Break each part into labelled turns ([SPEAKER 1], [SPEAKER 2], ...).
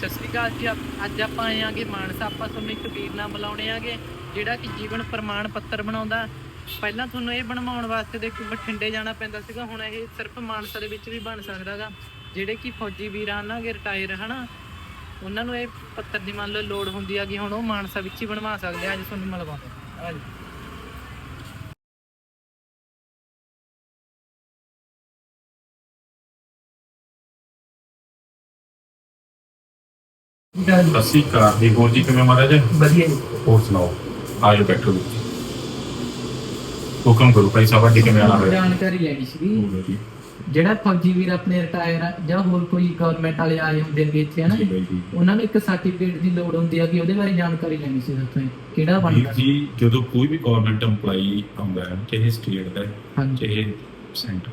[SPEAKER 1] ਸਤਿ ਸ੍ਰੀ ਅਕਾਲ ਜੀ। ਅਪ- ਅੱਜ ਆਪਾਂ ਆਏ ਆਂਗੇ ਮਾਨਸਾ। ਆਪਾਂ ਤੁਹਾਨੂੰ ਇੱਕ ਵੀਰ ਨਾਲ ਬੁਲਾਉਣੇ ਆਂਗੇ ਜਿਹੜਾ ਕਿ ਜੀਵਨ ਪ੍ਰਮਾਣ ਪੱਤਰ ਬਣਾਉਂਦਾ। ਪਹਿਲਾਂ ਤੁਹਾਨੂੰ ਇਹ ਬਣਵਾਉਣ ਵਾਸਤੇ ਦੇਖੋ ਬਠਿੰਡੇ ਜਾਣਾ ਪੈਂਦਾ ਸੀਗਾ। ਹੁਣ ਇਹ ਸਿਰਫ ਮਾਨਸਾ ਦੇ ਵਿੱਚ ਵੀ ਬਣ ਸਕਦਾਗਾ। ਜਿਹੜੇ ਕਿ ਫੌਜੀ ਵੀਰਾਂ ਨਾ, ਕਿ ਰਿਟਾਇਰ ਹਨਾ? ਉਹਨਾਂ ਨੂੰ ਇਹ ਪੱਤਰ ਦੀ ਮੰਨ ਲਓ ਲੋੜ ਹੁੰਦੀ ਆ ਕਿ ਹੁਣ ਉਹ ਮਾਨਸਾ ਵਿੱਚ ਹੀ ਬਣਵਾ ਸਕਦੇ ਆ। ਅੱਜ ਤੁਹਾਨੂੰ ਮਿਲਵਾਉਂਦੇ ਆ। ਜੀ
[SPEAKER 2] ਅਸੀਂ ਕਾਰ ਦੀ ਹੋਰ ਜੀ ਕਿਵੇਂ ਮਹਾਰਾਜ?
[SPEAKER 1] ਵਧੀਆ ਜੀ।
[SPEAKER 2] ਹੋਰ ਸੁਣਾਓ? ਆਇਓ ਬੈਠੋ ਜੀ। ਹੁਕਮ ਕਰੋ ਭਾਈ ਸਾਹਿਬ ਅੱਡੀ ਕਿਵੇਂ ਆਣਾ ਹੋਇਆ
[SPEAKER 1] ਜਾਣਕਾਰੀ ਲੈਣੀ
[SPEAKER 2] ਬੋਲੋ ਜੀ।
[SPEAKER 1] ਜਿਹੜਾ ਫੌਜੀ ਵੀਰ ਆਪਣੇ ਰਿਟਾਇਰ ਆ ਜਾਂ ਹੋਰ ਕੋਈ ਗਵਰਨਮੈਂਟ ਵਾਲੇ ਆਏ ਹੁੰਦੇ ਨੇ ਇੱਥੇ ਹਨਾ?
[SPEAKER 2] ਜੀ ਬਾਈ ਜੀ।
[SPEAKER 1] ਉਹਨਾਂ ਨੂੰ ਇੱਕ ਸਰਟੀਫਿਕੇਟ ਦੀ ਲੋੜ ਹੁੰਦੀ ਆ ਕਿ ਉਹਦੇ ਬਾਰੇ ਜਾਣਕਾਰੀ ਲੈਣੀ ਸੀ ਦੱਸੋ ਕਿਹੜਾ
[SPEAKER 2] ਵੀਰ
[SPEAKER 1] ਬਣਦਾ?
[SPEAKER 2] ਜੀ ਜਦੋਂ ਕੋਈ ਵੀ ਗਵਰਨਮੈਂਟ EMPLOYEE ਆਉਂਦਾ ਹੈ ਚਾਹੇ ਸਟੇਟ ਦਾ ਹੈ,
[SPEAKER 1] ਹਾਂਜੀ।
[SPEAKER 2] ਚਾਹੇ ਸੈਂਟਰ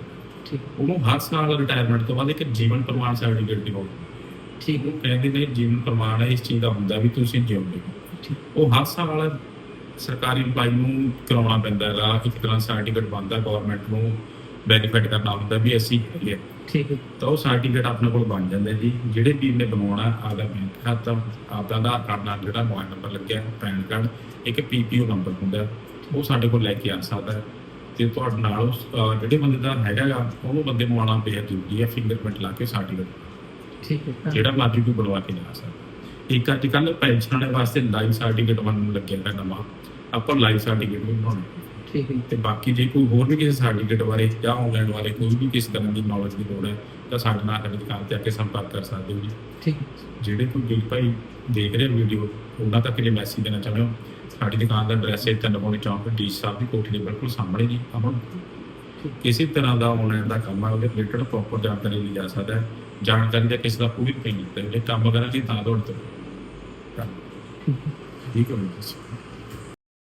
[SPEAKER 1] ਠੀਕ।
[SPEAKER 2] ਉਹਨੂੰ ਹਰ ਸਾਲ ਰਿਟਾਇਰਮੈਂਟ ਤੋਂ ਬਾਅਦ ਇੱਕ ਜੀਵਨ ਪ੍ਰਮਾਣ ਸਰਟੀਫਿਕੇਟ ਦੀ ਲੋੜ
[SPEAKER 1] ਠੀਕ ਹੈ।
[SPEAKER 2] ਉਹ ਕਹਿੰਦੇ ਨੇ ਜੀਵਨ ਪ੍ਰਮਾਣ ਹੈ ਇਸ ਚੀਜ਼ ਦਾ ਹੁੰਦਾ ਵੀ ਤੁਸੀਂ ਜਿਉਂਦੇ ਹੋ। ਉਹ ਹਰ ਸਾਲ ਸਰਕਾਰੀ EMPLOYEE ਨੂੰ ਕਰਾਉਣਾ ਪੈਂਦਾ ਹੈਗਾ ਇੱਕ ਤਰ੍ਹਾਂ ਸਰਟੀਫਿਕੇਟ ਬਣਦਾ ਗਵਰਨਮੈਂਟ ਨੂੰ ਵੈਰੀਫਾਈਡ ਕਰਨਾ ਹੁੰਦਾ ਵੀ ਅਸੀਂ ਹੈਗੇ।
[SPEAKER 1] ਠੀਕ ਹੈ।
[SPEAKER 2] ਤਾਂ ਉਹ ਸਰਟੀਫਿਕੇਟ ਆਪਣੇ ਕੋਲ ਬਣ ਜਾਂਦਾ ਜੀ। ਜਿਹੜੇ ਵੀਰ ਨੇ ਬਣਾਉਣਾ ਆਪਦਾ ਬੈਂਕ ਖਾਤਾ ਆਪਦਾ ਆਧਾਰ ਕਾਰਡ ਨਾਲ ਜਿਹੜਾ ਮੋਬਾਈਲ ਨੰਬਰ ਲੱਗਿਆ ਪੈਨ ਕਾਰਡ ਇੱਕ ਪੀਪੀਓ ਨੰਬਰ ਹੁੰਦਾ ਉਹ ਸਾਡੇ ਕੋਲ ਲੈ ਕੇ ਆ ਸਕਦਾ ਹੈ। ਤੇ ਤੁਹਾਡੇ ਨਾਲ ਜਿਹੜੇ ਬੰਦੇ ਦਾ ਹੈਗਾ ਉਹਨੂੰ ਬੰਦੇ ਮਵਾਉਣਾ ਬੇਹੱਦ ਜ਼ਰੂਰੀ ਹੈ ਫਿੰਗਰਪ੍ਰਿੰਟ ਲਾ ਕੇ ਸਰਟੀਫਿਕੇਟ
[SPEAKER 1] ਠੀਕ ਹੈ
[SPEAKER 2] ਜਿਹੜਾ ਮਰਜ਼ੀ ਕੋਈ ਬਣਵਾ ਕੇ ਜਾ ਸਕਦਾ। ਇੱਕ ਅੱਜ ਕੱਲ੍ਹ ਪੈਨਸ਼ਨ ਵਾਲੇ ਵਾਸਤੇ ਲਾਈਵ ਸਰਟੀਫਿਕੇਟ ਬਣਨ ਲੱਗਿਆ ਹੈ ਨਵਾਂ। ਆਪਾਂ ਲਾਈਵ ਸਰਟੀਫਿਕੇਟ ਵੀ ਬਣਾਉਣਾ
[SPEAKER 1] ਠੀਕ ਹੈ।
[SPEAKER 2] ਤੇ ਬਾਕੀ ਜੇ ਕੋਈ ਹੋਰ ਵੀ ਕਿਸੇ ਸਰਟੀਫਿਕੇਟ ਬਾਰੇ ਜਾਂ ਆਨਲਾਈਨ ਬਾਰੇ ਕੋਈ ਵੀ ਕਿਸੇ ਤਰ੍ਹਾਂ ਦੀ ਨੌਲੇਜ ਦੀ ਲੋੜ ਹੈ ਤਾਂ ਸਾਡੇ ਨਾਲ ਸਾਡੀ ਦੁਕਾਨ ਤੇ ਆ ਕੇ ਸੰਪਰਕ ਕਰ ਸਕਦੇ ਹੋ ਜੀ।
[SPEAKER 1] ਠੀਕ
[SPEAKER 2] ਜਿਹੜੇ ਕੋਈ ਵੀਰ ਭਾਈ ਦੇਖ ਰਹੇ ਵੀਡੀਓ ਉਹਨਾਂ ਤੱਕ ਜੇ ਮੈਸੇਜ ਦੇਣਾ ਚਾਹੁੰਦੇ ਹੋ ਸਾਡੀ ਦੁਕਾਨ ਦਾ ਐਡਰੈਸ ਹੈ ਤਨਪੋਨੀ ਚੌਂਕ ਡੀ ਸਾਹਿਬ ਦੀ ਕੋਠੀ ਦੇ ਬਿਲਕੁਲ ਸਾਹਮਣੇ ਜੀ ਆਪਾਂ ਕਿਸੇ ਤਰ੍ਹਾਂ ਦਾ ਆਨਲਾਈਨ ਦਾ ਕੰਮ ਹੈ ਉਹਦੇ ਰਿਲੇਟਡ ਪ੍ਰੋਪਰ ਜਾਣਕਾਰੀ ਲਈ ਜਾ ਸਕਦਾ ਹੈ। ਜਾਣਕਾਰੀ ਦਾ ਕਿਸੇ ਦਾ ਕੋਈ ਵੀ ਨਹੀਂ ਤੇ ਜੇ ਕੰਮ ਕਰਨ ਲਈ ਤਾਂ ਦੌੜ ਤੋਂ।
[SPEAKER 1] ਠੀਕ ਹੈ।
[SPEAKER 2] ਠੀਕ ਹੈ ਜੀ।